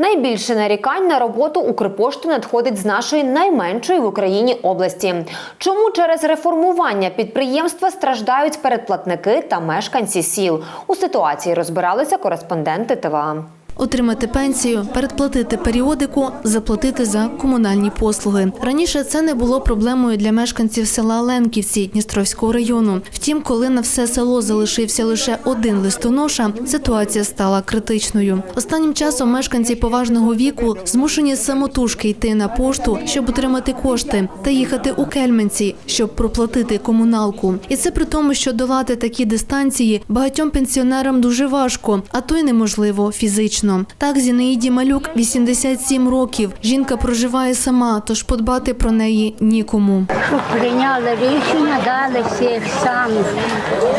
Найбільше нарікань на роботу Укрпошти надходить з нашої найменшої в Україні області. Чому через реформування підприємства страждають передплатники та мешканці сіл? У ситуації розбиралися кореспонденти ТВА. Отримати пенсію, передплатити періодику, заплатити за комунальні послуги. Раніше це не було проблемою для мешканців села Ленківці Дністровського району. Втім, коли на все село залишився лише один листоноша, ситуація стала критичною. Останнім часом мешканці поважного віку змушені самотужки йти на пошту, щоб отримати кошти, та їхати у Кельменці, щоб проплатити комуналку. І це при тому, що долати такі дистанції багатьом пенсіонерам дуже важко, а то й неможливо фізично. Так, Зінаїді Малюк 87 років. Жінка проживає сама, тож подбати про неї нікому. щоб прийняли рішення, дали всіх самих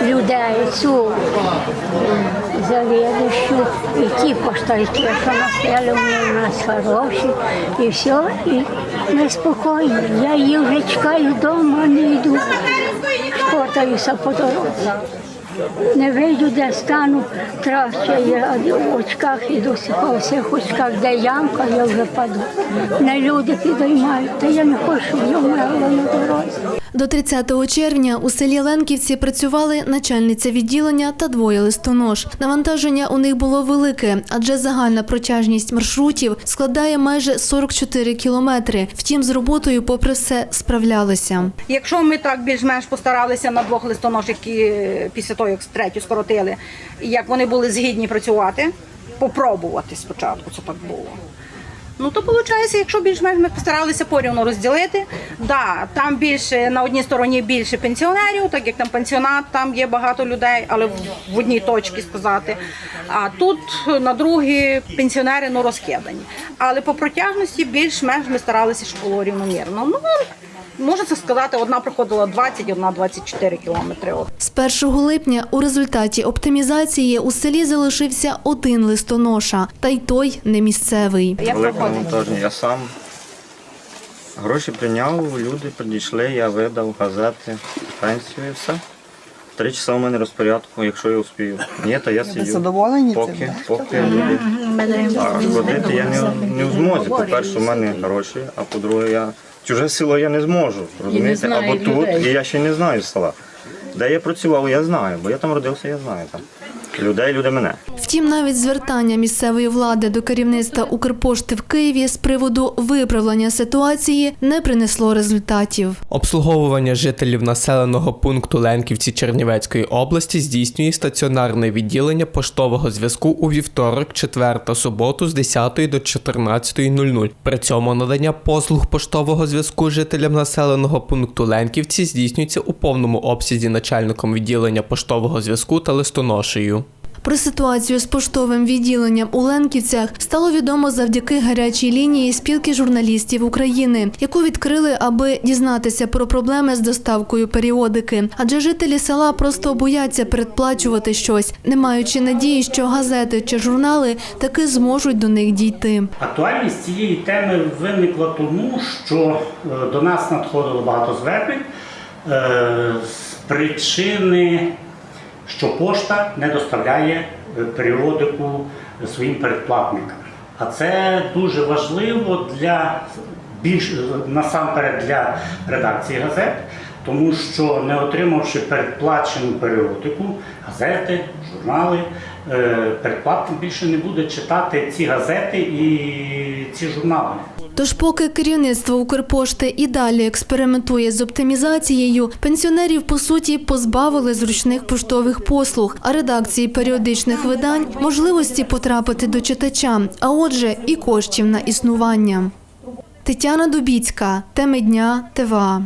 людей, цю завідущу, і ті поштальки, що вони в нас хороші, і все, і ми спокійні. Я її вже чекаю вдома, не йду, шпортаюся по дорозі. Не вийду, де стану, трачу, я в очках і досі по всіх очках, де ямка, я вже паду. Не люди підіймають, та я не хочу, щоб я вмерла на дорозі. До 30 червня у селі Ленківці працювали начальниця відділення та двоє листонож. Навантаження у них було велике, адже загальна протяжність маршрутів складає майже 44 кілометри. Втім, з роботою, попри все, справлялися. Якщо ми так більш-менш постаралися на двох листонож, які е, після того, як третю скоротили, як вони були згідні працювати, попробувати спочатку, це так було. Ну то виходить, якщо більш-менш ми постаралися порівну розділити, да, там більше на одній стороні більше пенсіонерів, так як там пенсіонат, там є багато людей, але в, одній точці сказати. А тут на другій пенсіонери ну розкидані. Але по протяжності більш-менш ми старалися, щоб було рівномірно. Ну можна це сказати, одна проходила 20, одна 24 кілометри. З 1 липня у результаті оптимізації у селі залишився один листоноша, та й той не місцевий. Я сам гроші прийняв, люди підійшли, я видав газети, пенсію і все. Три часа у мене розпорядку, якщо я успію. Ні, то я сидю. задоволені цим, поки, поки люди. А ходити я не, не в змозі. По-перше, у мене гроші, а по-друге, я чуже село я не зможу. Розумієте? Або тут, і я ще не знаю села. Де я працював, я знаю, бо я там родився, я знаю там. Людей, люди мене. Втім, навіть звертання місцевої влади до керівництва Укрпошти в Києві з приводу виправлення ситуації не принесло результатів. Обслуговування жителів населеного пункту Ленківці Чернівецької області здійснює стаціонарне відділення поштового зв'язку у вівторок, четвер та суботу з 10 до 14.00. При цьому надання послуг поштового зв'язку жителям населеного пункту Ленківці здійснюється у повному обсязі начальником відділення поштового зв'язку та листоношею. Про ситуацію з поштовим відділенням у Ленківцях стало відомо завдяки гарячій лінії спілки журналістів України, яку відкрили, аби дізнатися про проблеми з доставкою періодики. Адже жителі села просто бояться передплачувати щось, не маючи надії, що газети чи журнали таки зможуть до них дійти. Актуальність цієї теми виникла тому, що е, до нас надходило багато звернень е, з причини, що пошта не доставляє е, періодику своїм передплатникам. А це дуже важливо для більш насамперед для редакції газет, тому що не отримавши передплачену періодику, газети, журнали, е, передплатник більше не буде читати ці газети і ці журнали. Тож, поки керівництво Укрпошти і далі експериментує з оптимізацією, пенсіонерів по суті позбавили зручних поштових послуг, а редакції періодичних видань можливості потрапити до читача, а отже, і коштів на існування. Тетяна Дубіцька, теми дня ТВА.